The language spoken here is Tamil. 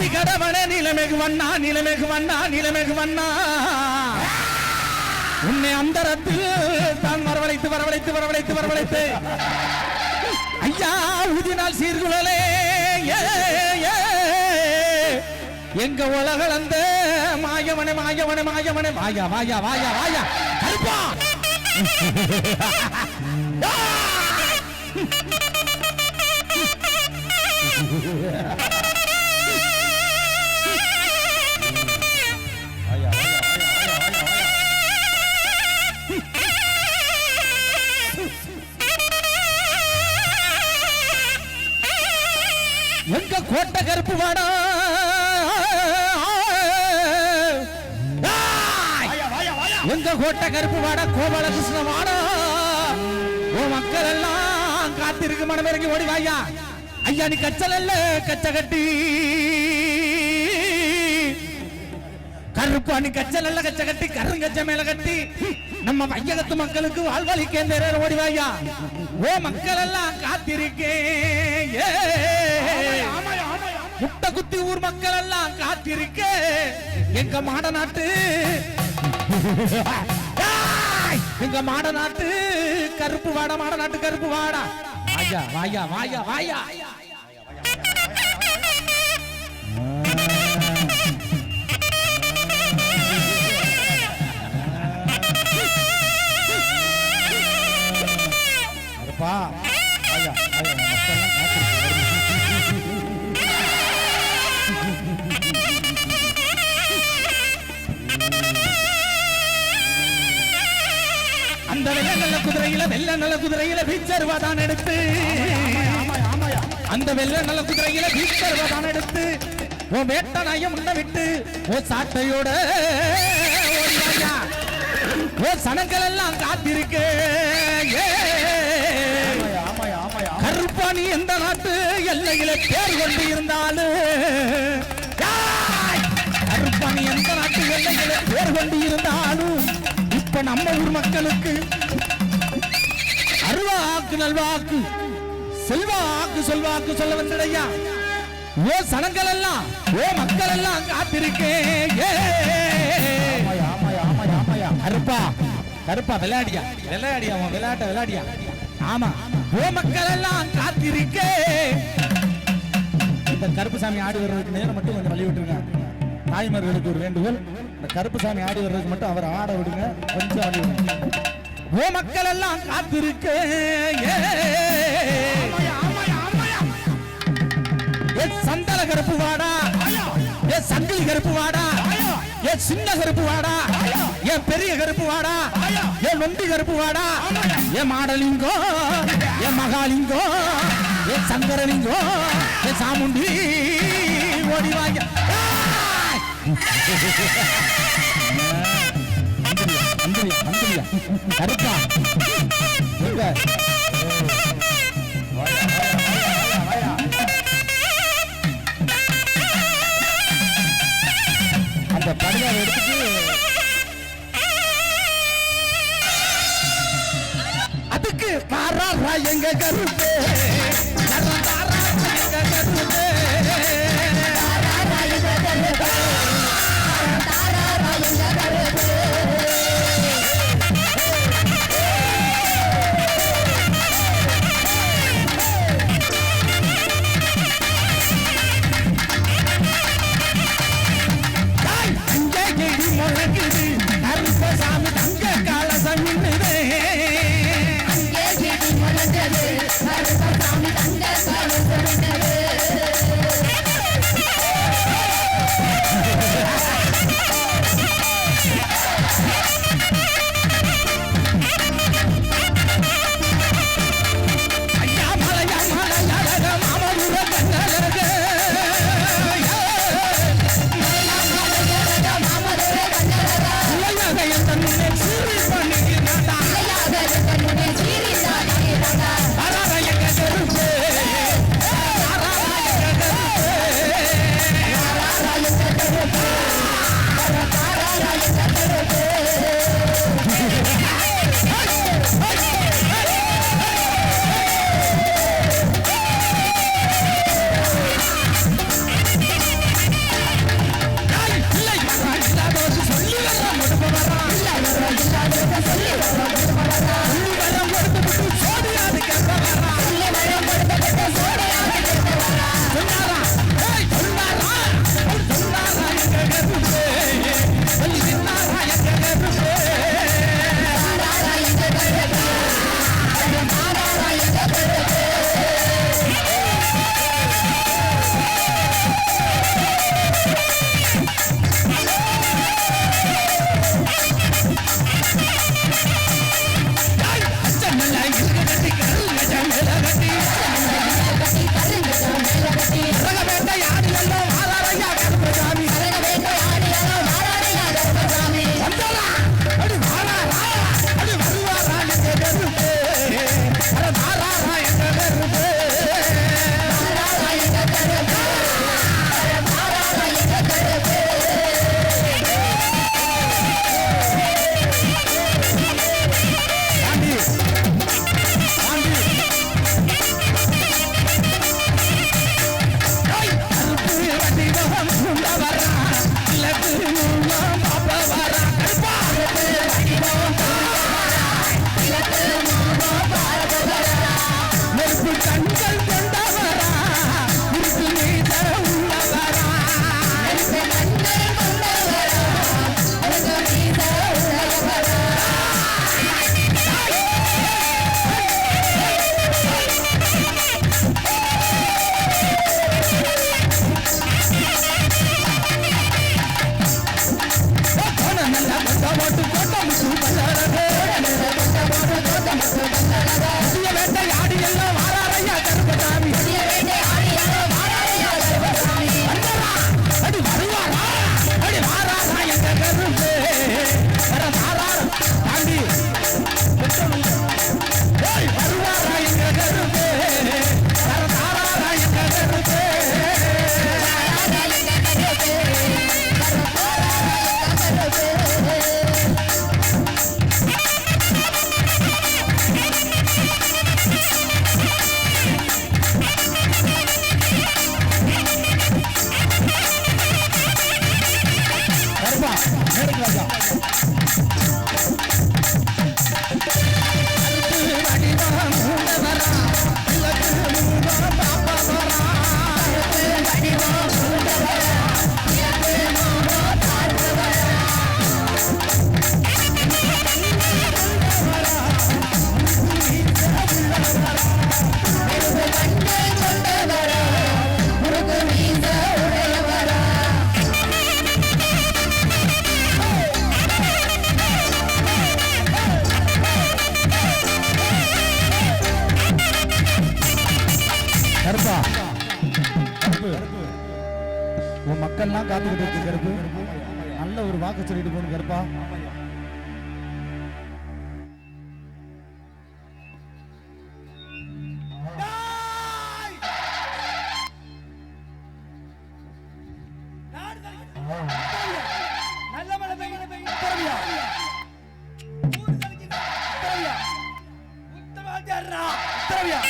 ஆதி கடவன நிலைமைக்கு வண்ணா நிலைமைக்கு வண்ணா நிலைமைக்கு வண்ணா. உன்னை அந்தரத்தில் தான் வரவழைத்து வரவழைத்து வரவழைத்து வரவழைத்து. ஐயா உதினால் சீர்குழலே. எங்க உலகளந்த மாயவனே மாயவனே மாயவனே. வாயா வாயா வாயா வாயா. கருப்பா. எங்க கோட்டை கருப்பு வாடா. எங்க கோட்டை கருப்பு வாடா? கோபாலகிருஷ்ண வாடா. ஓ மக்கள் எல்லாம் காத்திருக்கு மனம் இறங்கி ஓடி வாயா. ஐயா நீ கச்சல் அல்ல கச்ச கட்டி. கருப்பு அணி கச்சல் அல்ல கச்ச கட்டி. கருங்கச்ச மேல கட்டி. நம்ம வையகத்து மக்களுக்கு வாழ்வழிக்கேந்திர ஓடி வாயா. ஓ மக்கள் எல்லாம் காத்திருக்கேன். ஏ. முட்டை குத்தி ஊர் மக்கள் எல்லாம் காத்திருக்க எங்க மாட நாட்டு எங்க மாட நாட்டு கருப்பு வாடா மாட நாட்டு கருப்பு வாடா. வாயா வாயா வாயா வாயா. கருப்பா வாயா வாயா மக்கள் எல்லாம் குதிரையில வெள்ள நல்ல குதிரையில வீச்சருவாதான் எடுத்து. அந்த வெள்ள நல குதிரையில வீச்சருவாதான் எடுத்து. ஓ வேட்ட நாயம் முன்ன விட்டு ஓ சாட்டையோட ஓ சனங்கள் எல்லாம் காத்திருக்கு. கருப்பாணி எந்த நாட்டு எல்லையில பேர் கொண்டு இருந்தாலும் கருப்பாணி எந்த நாட்டு எல்லையில பேர் கொண்டு இருந்தாலும் இப்ப நம்ம ஊர் மக்களுக்கு அருவாக்கு நல்வாக்கு. செல்வாக்கு சொல்வாக்கு சொல்ல வந்தடையா ஓ சனங்கள் எல்லாம் ஓ மக்கள் எல்லாம் காத்திருக்கேன் கருப்பா கருப்பா விளையாடியா? விளையாடியா உன் விளையாட்ட விளையாடியா? ஆமா. ஓ மக்கள் எல்லாம் காத்திருக்கே. இந்த கருப்புசாமி ஆடி வர்றதுக்கு நேரம் மட்டும் கொஞ்சம் வழி விட்டுருங்க. தாய்மார்களுக்கு ஒரு வேண்டுகோள். இந்த கருப்புசாமி ஆடி வர்றதுக்கு மட்டும் அவர் ஆட விடுங்க. கொஞ்சம் வழி விடுங்க. ஓ மக்கள் எல்லாம் காத்திருக்க சந்தன சந்தல கருப்பு வாடா. ஏ சங்கிலி கருப்பு வாடா. ஏ சின்ன கருப்பு வாடா. ஏ பெரிய கருப்பு வாடா. ஏ நொண்டி கருப்பு வாடா. ஏ மாடலிங்கோ. ஏ மகாலிங்கோ. ஏ சங்கரலிங்கோ. ஏ சாமுண்டி. ஓடி வாங்க. கருப்பா அந்த படுதாவை எடுத்துட்டு அதுக்கு காரா எங்க கருப்பே. மேடக்கு ராஜா எல்லாம் காத்துக்கிட்டு இருக்கு கருப்பு. நல்ல ஒரு வாக்கு சொல்லிட்டு போகணும் கருப்பா. உத்தரவியா?